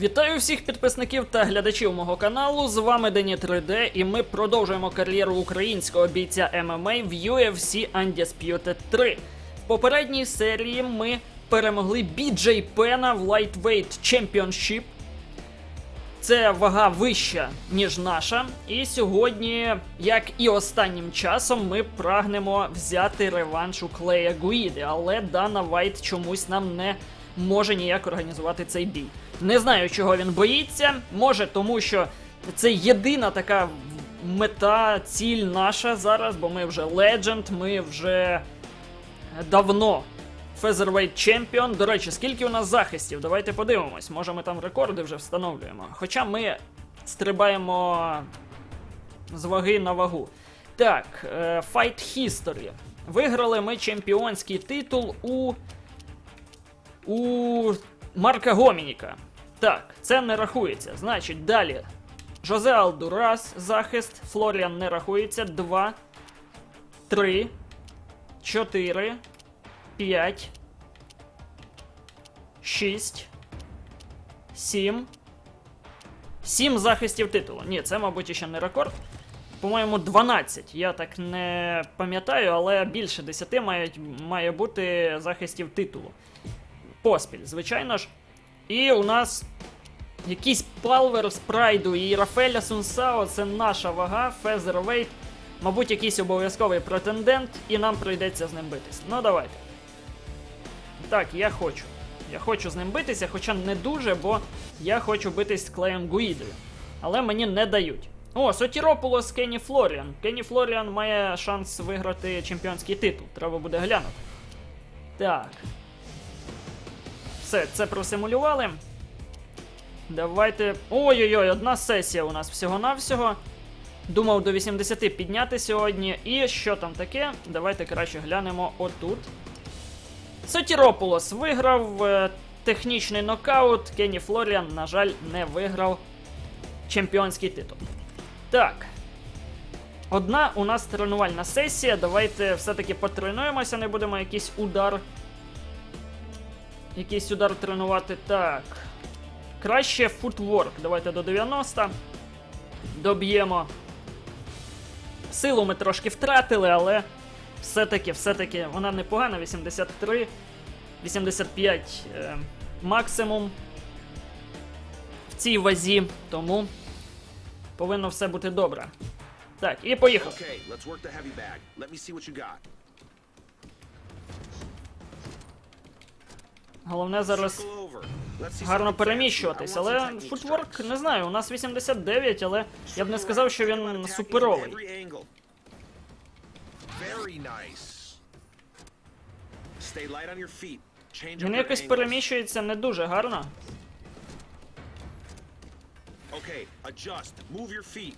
Вітаю всіх підписників та глядачів мого каналу. З вами Дені 3D, і ми продовжуємо кар'єру українського бійця ММА в UFC Undisputed 3. В попередній серії ми перемогли BJ Пена в Lightweight Championship. Це вага вища, ніж наша. І сьогодні, як і останнім часом, ми прагнемо взяти реванш у Клея Гуїди, але Дана Вайт чомусь нам не може ніяк організувати цей бій. Не знаю, чого він боїться. Може, тому що це єдина така мета, ціль наша зараз, бо ми вже легенд, ми вже давно Featherweight Champion. До речі, скільки у нас захистів? Давайте подивимось. Може ми там рекорди вже встановлюємо. Хоча ми стрибаємо з ваги на вагу. Так, е, Fight History. Виграли ми чемпіонський титул у. у Марка Гомініка. Так, це не рахується. Значить, далі. Жозе Алдурас, захист. Флоріан не рахується. 2, 3, 4, 5, 6, 7. 7 захистів титулу. Ні, це, мабуть, ще не рекорд. По-моєму, 12. Я так не пам'ятаю, але більше 10 мають, має бути захистів титулу. Поспіль, звичайно ж. І у нас якийсь палвер з прайду і Рафеля Сунсао це наша вага, Фезервейт. Мабуть, якийсь обов'язковий претендент, і нам прийдеться з ним битись. Ну, давайте. Так, я хочу. Я хочу з ним битися, хоча не дуже, бо я хочу битись з Клеєм Гуїдою. Але мені не дають. О, Сотіропулос Кенні Флоріан. Кенні Флоріан має шанс виграти чемпіонський титул. Треба буде глянути. Так. Все, це просимулювали. Давайте. Ой-ой-ой, одна сесія у нас всього-навсього. Думав до 80 підняти сьогодні. І що там таке? Давайте краще глянемо отут. Сотіропулос виграв е, технічний нокаут. Кенні Флоріан, на жаль, не виграв чемпіонський титул. Так. Одна у нас тренувальна сесія. Давайте все-таки потренуємося, не будемо якийсь удар. Якийсь удар тренувати. Так. Краще футворк. Давайте до 90. Доб'ємо. Силу ми трошки втратили, але все-таки, все-таки вона непогана. 83, 85 е, максимум в цій вазі. Тому повинно все бути добре. Так, і поїхав. Okay, let's work the heavy bag. Let me see what you got. Головне зараз гарно переміщуватись, але футворк, не знаю, у нас 89, але я б не сказав, що він суперовий. Він якось переміщується не дуже гарно. Okay, adjust. Move your feet.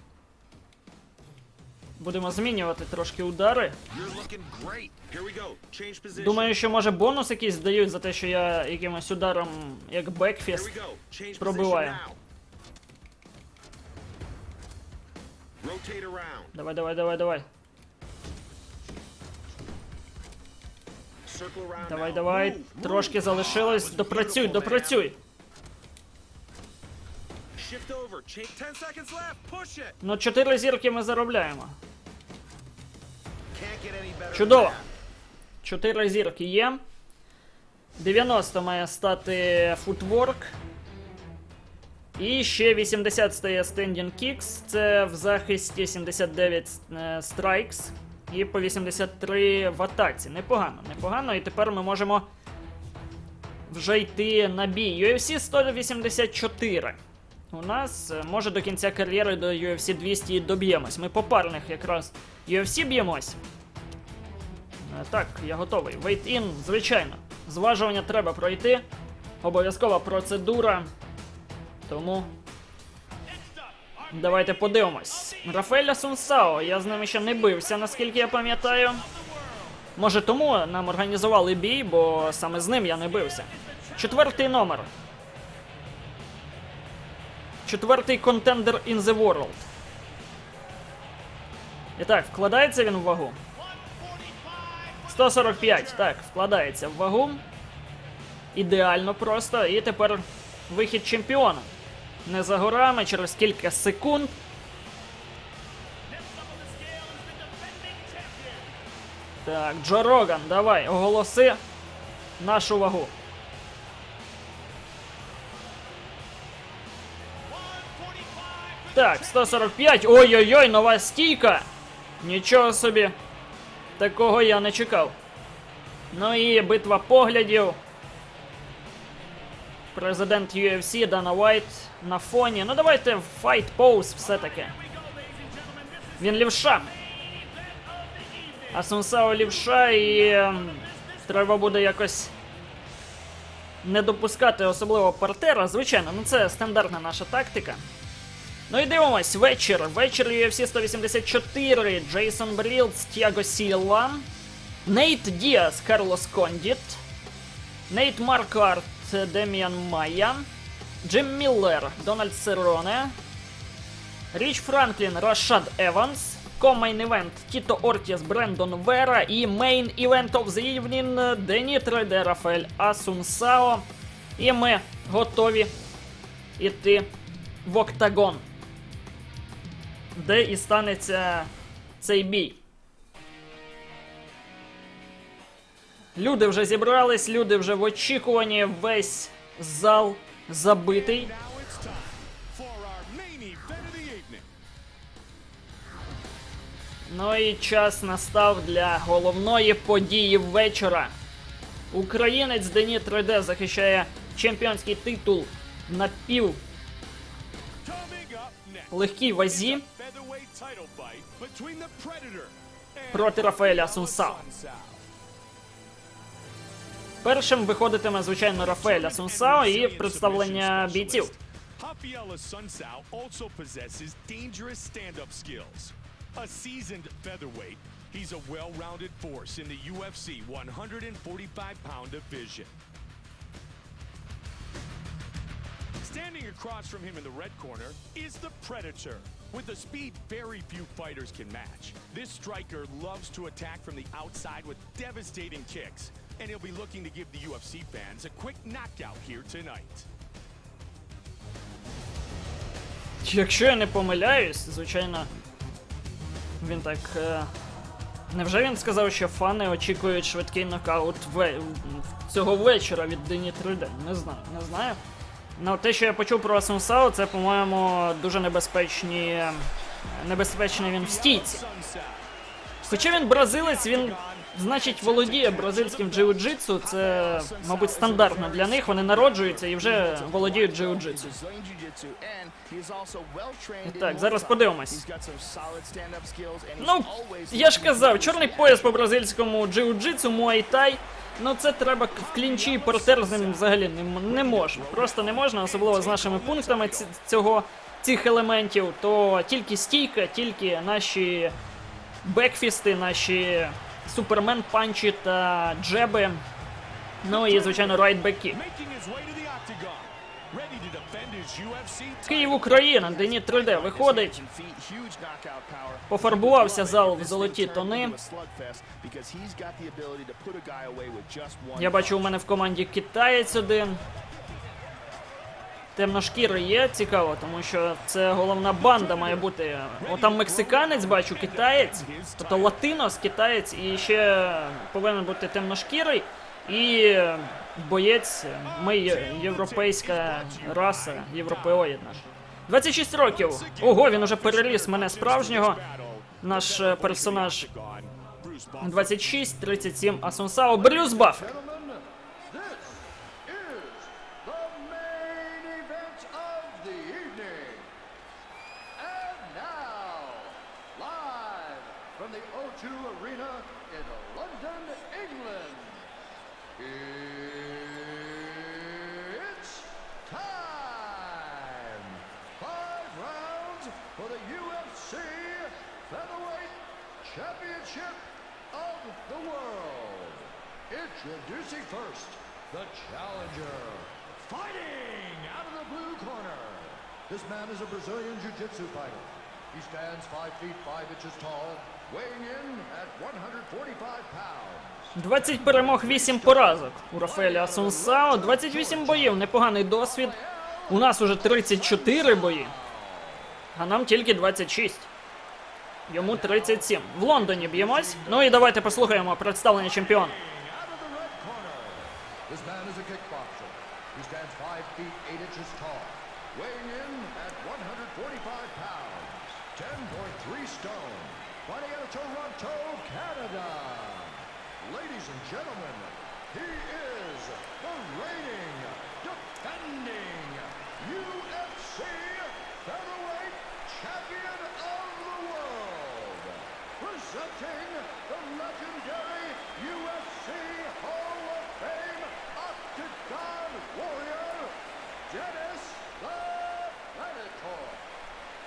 Будемо змінювати трошки удари. Думаю, що може бонус якийсь дають за те, що я якимось ударом, як бекфіст. Пробиваю. Давай, давай, давай, давай. Давай, давай. Трошки залишилось. Допрацюй, допрацюй. Ну, чотири зірки ми заробляємо. Чудово. than that. Чотири зірки є. 90 має стати футворк. І ще 80 стає Standing Kicks. Це в захисті 79 е, Strikes. І по 83 в атаці. Непогано, непогано. І тепер ми можемо вже йти на бій. UFC 184. У нас е, може до кінця кар'єри до UFC 200 і доб'ємось. Ми по парних якраз UFC б'ємось. Е, Так, я готовий. Wait in, звичайно. Зважування треба пройти. Обов'язкова процедура. Тому. Давайте подивимось. Рафаеля Сунсао, я з ними ще не бився, наскільки я пам'ятаю. Може тому нам організували бій, бо саме з ним я не бився. Четвертий номер. Четвертий контендер in the world. І так, вкладається він в вагу? 145, так, вкладається в вагу. Ідеально просто. І тепер вихід чемпіона. Не за горами, через кілька секунд. Так, Джо Роган, давай, оголоси нашу вагу. Так, 145. Ой-ой-ой, нова стійка. Нічого собі. Такого я не чекав. Ну і битва поглядів. Президент UFC Дана Вайт на фоні. Ну давайте файт поуз все-таки. Він лівша. А лівша і ем, треба буде якось не допускати особливо партера. Звичайно, ну це стандартна наша тактика. Ну і дивимось, вечір. Вечір UFC 184. Джейсон Брілдс, Тіаго Сілва, Нейт Діас, Карлос Кондіт, Нейт Маркарт, Деміан Майя, Джим Міллер, Дональд Сероне, Річ Франклін, Рашад Еванс, Комейн Івент, Тіто Ортіс, Брендон Вера. І Мейн Івент of the Evening, Дені Треде, Рафаель Асунсао. І ми готові іти в октагон, де і станеться цей бій. Люди вже зібрались, люди вже в очікуванні, весь зал забитий. Ну і час настав для головної події вечора. Українець Дені 3D захищає чемпіонський титул на пів легкій вазі проти Рафаеля. Sunsao. Першим виходитиме, звичайно, Рафаеля Сунсао і представлення бійців. Rafaela Sunsao also possesses dangerous stand-up skills. A seasoned featherweight, he's a well-rounded force in the UFC 145-pound division. Standing across from him in the red corner is the Predator. With a speed very few fighters can match, this striker loves to attack from the outside with devastating kicks, and he'll be looking to give the UFC fans a quick knockout here tonight. Якщо я не помиляюсь, звичайно, він так. Е... Невже він сказав, що фани очікують швидкий нокаут ве... цього вечора від Дені 3D? Не знаю, не знаю. Ну, те, що я почув про Асунсао, це, по-моєму, дуже небезпечні. Небезпечний він в стійці. Хоча він бразилець, він, значить, володіє бразильським джиу-джитсу. Це, мабуть, стандартно для них. Вони народжуються і вже володіють джиу-джитсу. Так, зараз подивимось. Ну, я ж казав, чорний пояс по бразильському джиу-джитсу, муайтай. Ну це треба в клінчі і партер з взагалі не, не можна. Просто не можна, особливо з нашими пунктами цього, цих елементів, то тільки стійка, тільки наші бекфісти, наші супермен панчі та джеби. Ну і, звичайно, райтбеки. Making Київ. Україна, Дені 3D виходить. Пофарбувався зал в золоті тони. Я бачу, у мене в команді китаєць один. Темношкірий є, цікаво, тому що це головна банда має бути. О, там мексиканець, бачу, китаєць, тобто латинос, китаєць, і ще повинен бути темношкірий. І боєць, ми європейська раса, європеоїдна. 26 років. Ого, він уже переліз мене справжнього. Наш персонаж Bruce Buffer 26, 37, Асунсао, Брюс Баффер. Gentlemen, this is the main event of the evening. And now, live from the O2 Arena in London, England, it's time. Five rounds for the UFC Featherweight Championship of the World. Introducing first, the challenger. Fighting out of the blue corner. This man is a Brazilian Jiu-Jitsu fighter. He stands 5 feet 5 inches tall, weighing in at 145 pounds. 20 перемог, 8 поразок у Рафаеля Асунсао, 28 боїв, непоганий досвід. У нас уже 34 бої, а нам тільки 26. Йому 37. В Лондоні б'ємось. Ну і давайте послухаємо представлення чемпіона. Out of the red corner. This man is a kickboxer. He stands 5 feet 8 inches tall, weighing in at 145 pounds, 10.3 stone, fighting out of Toronto, Canada. Ladies and gentlemen, he is the reigning, defending UFC featherweight Presenting the legendary UFC Hall of Fame Octagon Warrior, Dennis the Predator.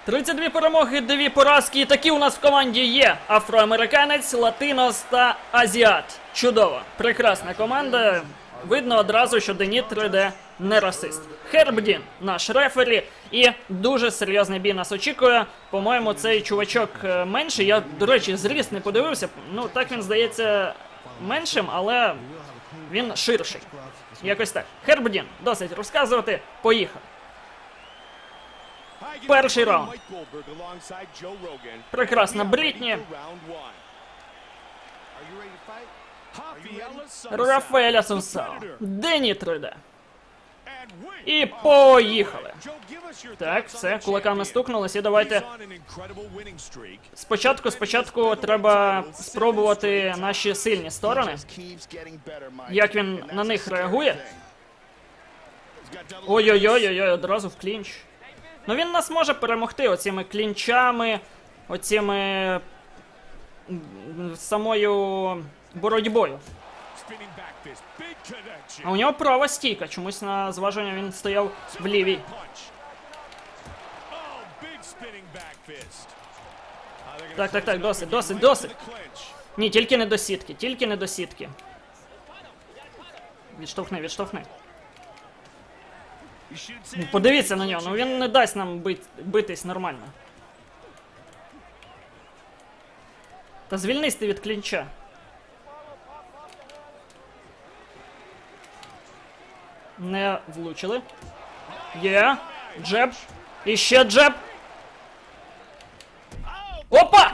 32 перемоги, 2 поразки. І такі у нас в команді є: афроамериканець, латинос та азіат. Чудово, прекрасна команда. Видно одразу, що Деніт 3D не расист. Хербдін, наш рефері, і дуже серйозний бій нас очікує. По-моєму, цей чувачок е, менший. Я, до речі, зріст не подивився. Ну, так він здається меншим, але він ширший. Якось так. Хербдін, досить розказувати. Поїхав. Перший раунд. Прекрасна Брітні. Рафаеля Сенсао. Дені 3D. І поїхали. Так, все, кулаками стукнулись, і давайте спочатку, спочатку треба спробувати наші сильні сторони. Як він на них реагує? Ой-ой-ой, одразу в клінч. Ну він нас може перемогти оціми клінчами, оціми самою боротьбою. А у нього права стійка. Чомусь на зваження він стояв в лівій. Так, так, так, досить, досить, досить. Ні, тільки не до сітки, тільки не до сітки. Відштовхни, відштовхни. Ну, Подивіться на нього, ну він не дасть нам бит, битись нормально. Та звільнись ти від клінча. Не влучили. Є. Джеб. І ще джеб. Опа!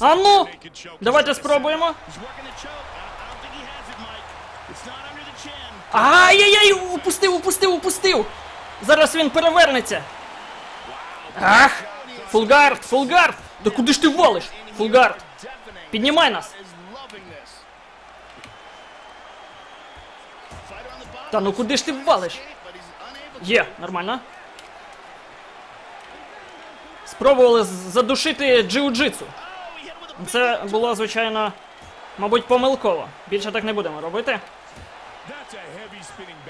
А ну! Давайте спробуємо. Ай-яй-яй! Упустив, упустив, упустив! Зараз він перевернеться. Ах! Фулгард, фулгард! Да куди ж ти валиш? Фулгард! Піднімай нас! Та ну куди ж ти валиш? Є, нормально. Спробували задушити джиу-джитсу. Це було, звичайно, мабуть, помилково. Більше так не будемо робити.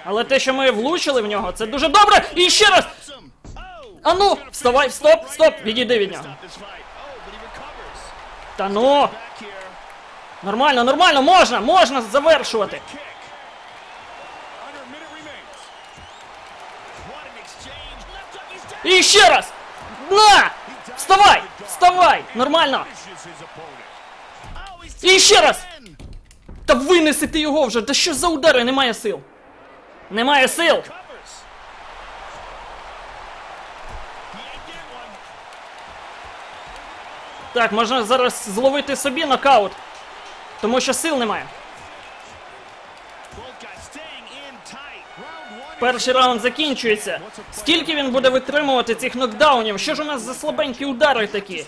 Але те, що ми влучили в нього, це дуже добре! І ще раз! А ну! Вставай, стоп, стоп! Відійди від нього. Та ну! Нормально, нормально, можна, можна завершувати. І ще раз! На! Вставай! Вставай! Нормально! І ще раз! Та винеси ти його вже! Та що за удари? Немає сил! Немає сил! Так, можна зараз зловити собі нокаут. Тому що сил немає. Перший раунд закінчується. Скільки він буде витримувати цих нокдаунів? Що ж у нас за слабенькі удари такі?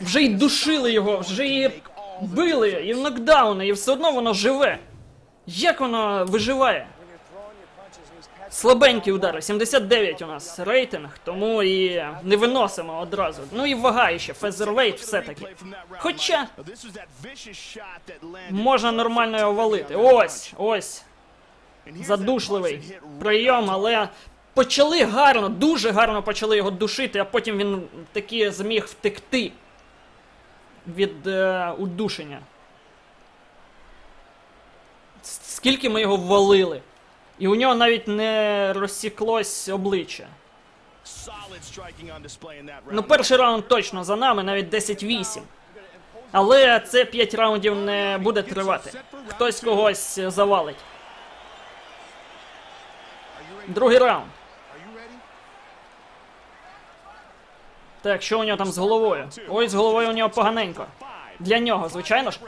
Вже й душили його, вже і били, і нокдауни, і все одно воно живе. Як воно виживає? Слабенькі удари, 79 у нас рейтинг, тому і не виносимо одразу. Ну і вага ще, фезервейт все-таки. Хоча можна нормально його валити. Ось, ось. Задушливий прийом, але почали гарно, дуже гарно почали його душити, а потім він таки зміг втекти від е, удушення. Скільки ми його ввалили. І у нього навіть не розсіклось обличчя. Ну, перший раунд точно за нами, навіть 10-8. Але це 5 раундів не буде тривати. Хтось когось завалить. Другий раунд. Так, що у нього там з головою? Ой, з головою у нього поганенько. Для нього, звичайно ж.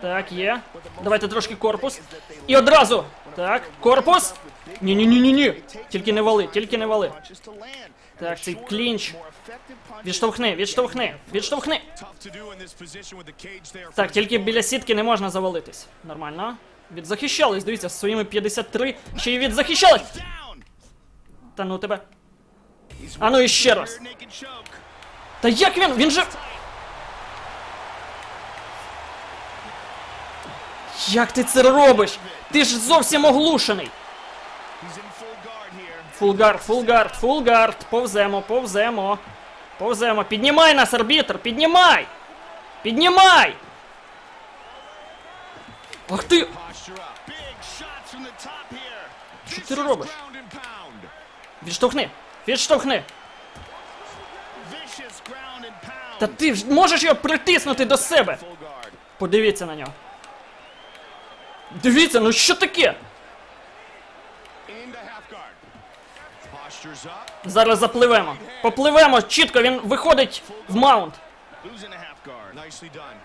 Так, є. Давайте трошки корпус. І одразу. Так, корпус. Ні, ні, ні, ні, ні. Тільки не вали, тільки не вали. Так, цей клінч. Відштовхни, відштовхни, відштовхни. Так, тільки біля сітки не можна завалитись. Нормально. Відзахищались, дивіться, з своїми 53. Ще й відзахищались. Та ну тебе. А ну іще раз. Та як він? Він же. Як ти це робиш? Ти ж зовсім оглушений. Фулгард, фулгард, фулгард. Повземо, повземо. Повземо. Піднімай нас, арбітр, піднімай! Піднімай! Ах ти! Що ти робиш? Відштовхни! Відштовхни! Та ти ж можеш його притиснути до себе! Подивіться на нього. Дивіться, ну що таке? Зараз запливемо. Попливемо чітко, він виходить в маунт.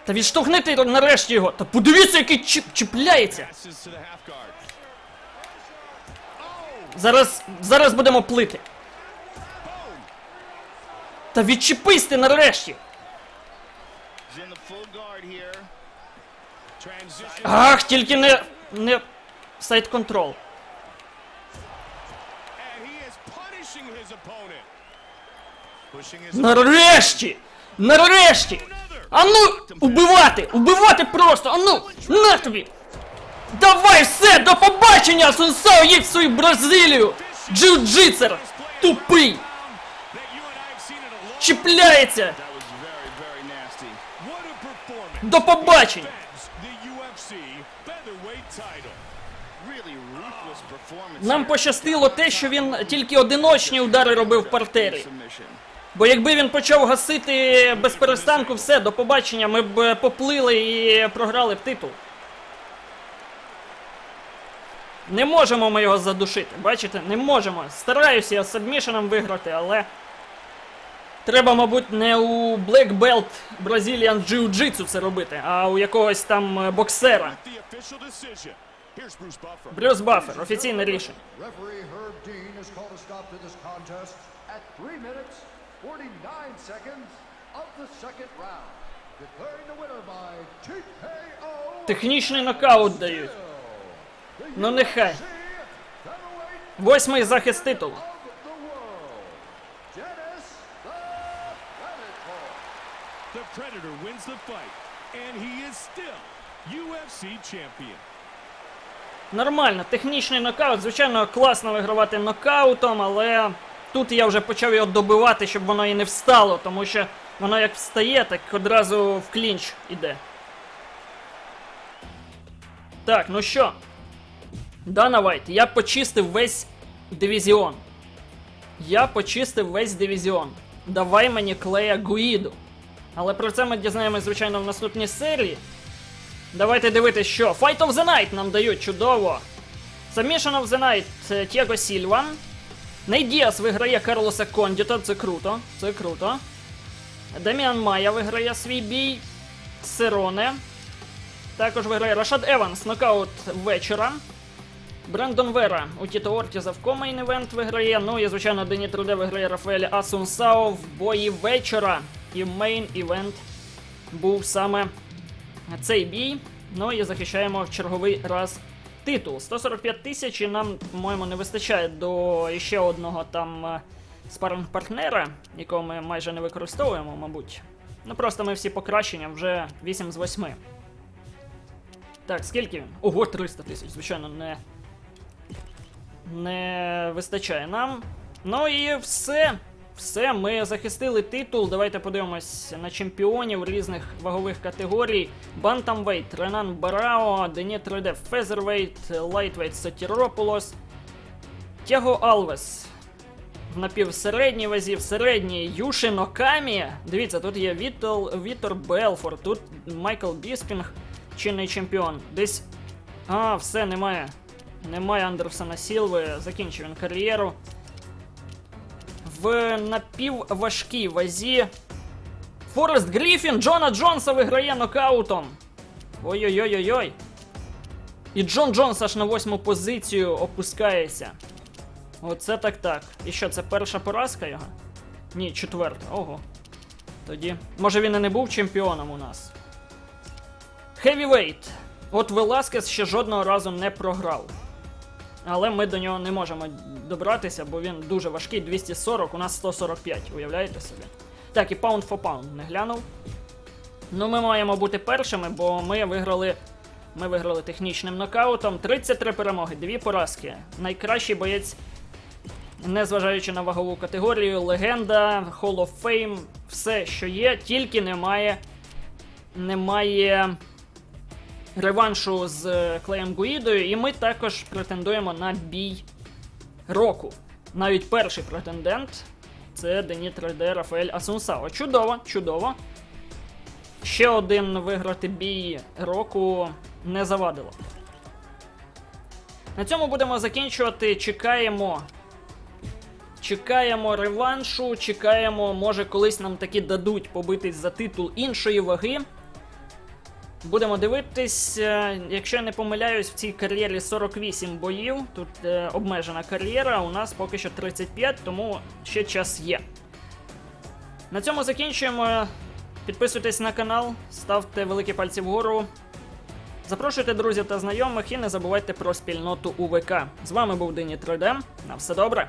Та відштовхни ти нарешті його. Та подивіться, який чіп чіпляється. Зараз, зараз будемо плити. Та відчепись ти нарешті. He's in the full guard here. Transition. Ах, тільки не. не. Сайт контрол. Нарешті! Нарешті! Ану! Убивати! Убивати просто! Ану! На тобі! Давай все! До побачення! Сунсао їдь в свою Бразилію! Джиу-джитсер! Тупий! that you and I have seen in a long Чіпляється! That was very, very nasty. What a performance. До побачення! Defends the UFC featherweight title. Really ruthless performance. Нам пощастило те, що він тільки одиночні удари робив в партері. Бо якби він почав гасити без перестанку все, до побачення, ми б поплили і програли б титул. Не можемо ми його задушити, бачите? Не можемо. Стараюся я сабмішеном виграти, але. Треба, мабуть, не у Black Belt Brazilian Jiu-Jitsu це робити, а у якогось там боксера. Брюс Баффер, офіційне рішення. Referee Herb Dean has called a stop to this contest at 3 minutes, 49 seconds of the second round. Declaring the winner by TKO. Технічний нокаут дають. Ну нехай. Восьмий захист титулу. The Predator wins the fight, and he is still UFC champion. Нормально, технічний нокаут. Звичайно, класно вигравати нокаутом, але тут я вже почав його добивати, щоб воно і не встало, тому що воно як встає, так одразу в клінч іде. Так, ну що? Дана Вайт, я почистив весь дивізіон. Я почистив весь дивізіон. Давай мені клея Гуїду. Але про це ми дізнаємось, звичайно, в наступній серії. Давайте дивитись, що Fight of the Night нам дають чудово. Submission of the Night Тєго Сільва. Ней виграє Карлоса Кондіта, це круто, це круто. Деміан Майя виграє свій бій. Сироне. Також виграє Рашад Еванс, нокаут вечора. Брендон Вера у Тіто Ортіза в комейн івент виграє. Ну і звичайно Дені Труде виграє Рафаеля Асунсао в бої вечора. І мейн івент був саме цей бій. Ну і захищаємо в черговий раз титул. 145 тисяч і нам, по-моєму, не вистачає до ще одного там е, спаринг-партнера, якого ми майже не використовуємо, мабуть. Ну просто ми всі покращення вже 8 з 8. Так, скільки він? Ого, 300 тисяч, звичайно, не. Не вистачає нам. Ну і все. Все, ми захистили титул. Давайте подивимось на чемпіонів різних вагових категорій. Бантамвейт, Ренан Барао, Дені 3D Фезервейт, Лайтвейт Сотірополос, Тяго Алвес. В напівсередній вазі, в середній Юшин Окамі. Дивіться, тут є Вітор Белфор, тут Майкл Біспінг. чинний чемпіон. Десь. А, все, немає. Немає Андерсона Сілви. Закінчив він кар'єру. В напівважкій вазі. Форест Гріфін Джона Джонса виграє нокаутом. Ой-ой-ой-ой-ой. І Джон Джонс аж на восьму позицію опускається. Оце так так. І що, це перша поразка його? Ні, четверта. Ого. Тоді. Може він і не був чемпіоном у нас. Хевівейт. От Веласкес ще жодного разу не програв. Але ми до нього не можемо добратися, бо він дуже важкий. 240, у нас 145, уявляєте собі? Так, і Pound for Pound не глянув. Ну, ми маємо бути першими, бо ми виграли. Ми виграли технічним нокаутом. 33 перемоги, 2 поразки. Найкращий боєць, незважаючи на вагову категорію, легенда, Hall of Fame, все, що є, тільки немає. Немає реваншу з е, Клеєм Гуїдою, і ми також претендуємо на бій року. Навіть перший претендент це Дені 3D Рафаель Асунсао. Чудово, чудово. Ще один виграти бій року не завадило. На цьому будемо закінчувати. Чекаємо. Чекаємо реваншу, чекаємо, може колись нам таки дадуть побитись за титул іншої ваги. Будемо дивитись, е, якщо я не помиляюсь, в цій кар'єрі 48 боїв. Тут е, обмежена кар'єра, у нас поки що 35, тому ще час є. На цьому закінчуємо. Підписуйтесь на канал, ставте великі пальці вгору. Запрошуйте друзів та знайомих і не забувайте про спільноту УВК. З вами був Дині 3D. На все добре!